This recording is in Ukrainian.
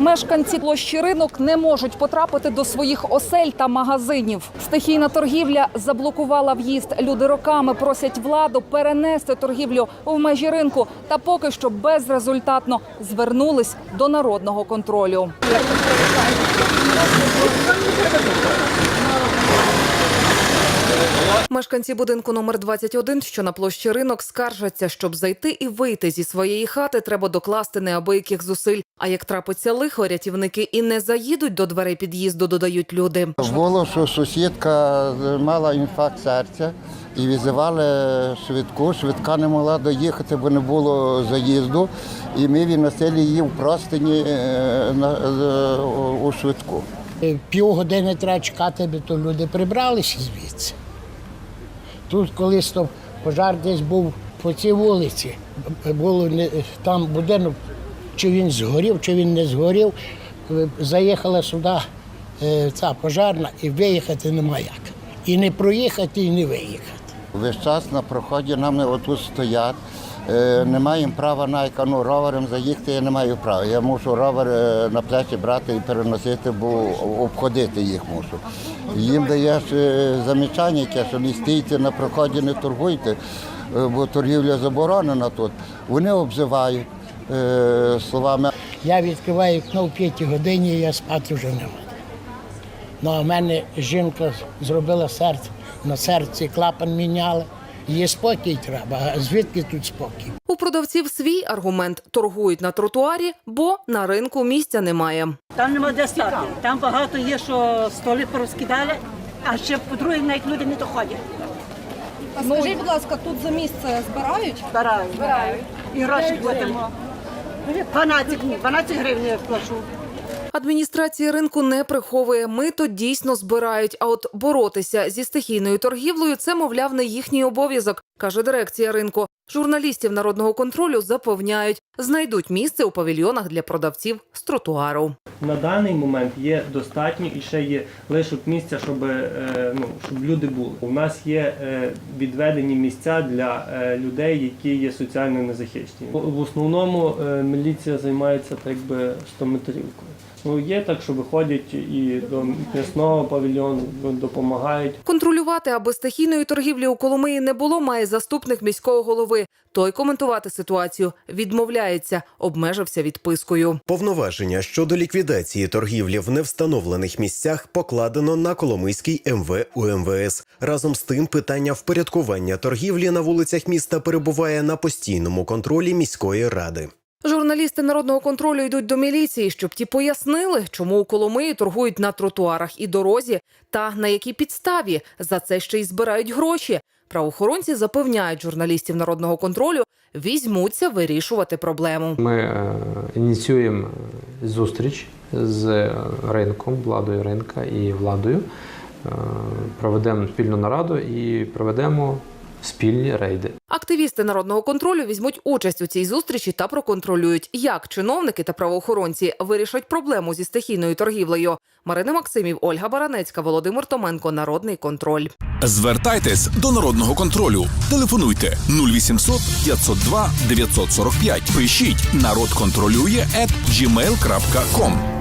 Мешканці площі ринок не можуть потрапити до своїх осель та магазинів. Стихійна торгівля заблокувала в'їзд. Люди роками просять владу перенести торгівлю в межі ринку, та поки що безрезультатно звернулись до народного контролю. Мешканці будинку номер 21, що на площі ринок, скаржаться, щоб зайти і вийти зі своєї хати, треба докласти неабияких зусиль. А як трапиться лихо, рятівники і не заїдуть до дверей під'їзду, додають люди. Було, що сусідка мала інфаркт серця і визивали швидку. Швидка не могла доїхати, бо не було заїзду. І ми відносили її в простині е, на- е, у швидку. Півгодини треба чекати, аби то люди прибралися звідси. Тут колись то пожар десь був по цій вулиці. Було не, там будинок, чи він згорів, чи він не згорів. Е, Заїхала сюди е, ця пожарна і виїхати нема як. І не проїхати, і не виїхати. Весь час на проході нам отут стоять. Е, Не маємо права навіть ну, ровером заїхати, я не маю права. Я мушу ровер е, на плечі брати і переносити, бо обходити їх мушу. Їм даєш е, замічання, яке, що не стійте на проході, не торгуйте, бо торгівля заборонена тут. Вони обзивають словами. Я відкриваю вікно в п'ятій годині, я спати вже не можу. Ну, а в мене жінка зробила серце, на серці клапан міняли. Їй спокій треба, а звідки тут спокій? У продавців свій аргумент торгують на тротуарі, бо на ринку місця немає. Там нема де стати. Там багато є, що столи порозкидали, а ще по-друге, навіть люди не доходять. А скажіть, будь ласка, тут за місце збирають? Збирають. Збирають. І гроші платимо. 12 днів, 12 гривень я плачу. Адміністрація ринку не приховує. Мито дійсно збирають. А от боротися зі стихійною торгівлею це, мовляв, не їхній обов'язок, каже дирекція ринку. Журналістів народного контролю запевняють, знайдуть місце у павільйонах для продавців з тротуару. На даний момент є достатньо і ще є лишок місця, щоб, е, ну, щоб люди були. У нас є е, відведені місця для е, людей, які є соціально незахищені. В основному міліція займається так якби 100 метрівкою. Ну є так, що виходять і до м'ясного павільйону допомагають. Контролювати, аби стихійної торгівлі у Коломиї не було, має заступник міського голови. Той коментувати ситуацію відмовляється, обмежився відпискою. Повноваження щодо ліквідації торгівлі в невстановлених місцях покладено на Коломийський МВ УМВС. Разом з тим, питання впорядкування торгівлі на вулицях міста перебуває на постійному контролі міської ради. Журналісти народного контролю йдуть до міліції, щоб ті пояснили, чому у Коломиї торгують на тротуарах і дорозі, та на якій підставі за це ще й збирають гроші. Правоохоронці запевняють журналістів народного контролю, візьмуться вирішувати проблему. Ми е, ініціюємо зустріч з ринком, владою ринка і владою. Е, Проведемо спільну нараду і проведемо спільні рейди. Активісти народного контролю візьмуть участь у цій зустрічі та проконтролюють, як чиновники та правоохоронці вирішать проблему зі стихійною торгівлею. Марина Максимів, Ольга Баранецька, Володимир Томенко. Народний контроль. Звертайтесь до народного контролю. Телефонуйте 0800 502 945. Пишіть народ контролює at gmail.com.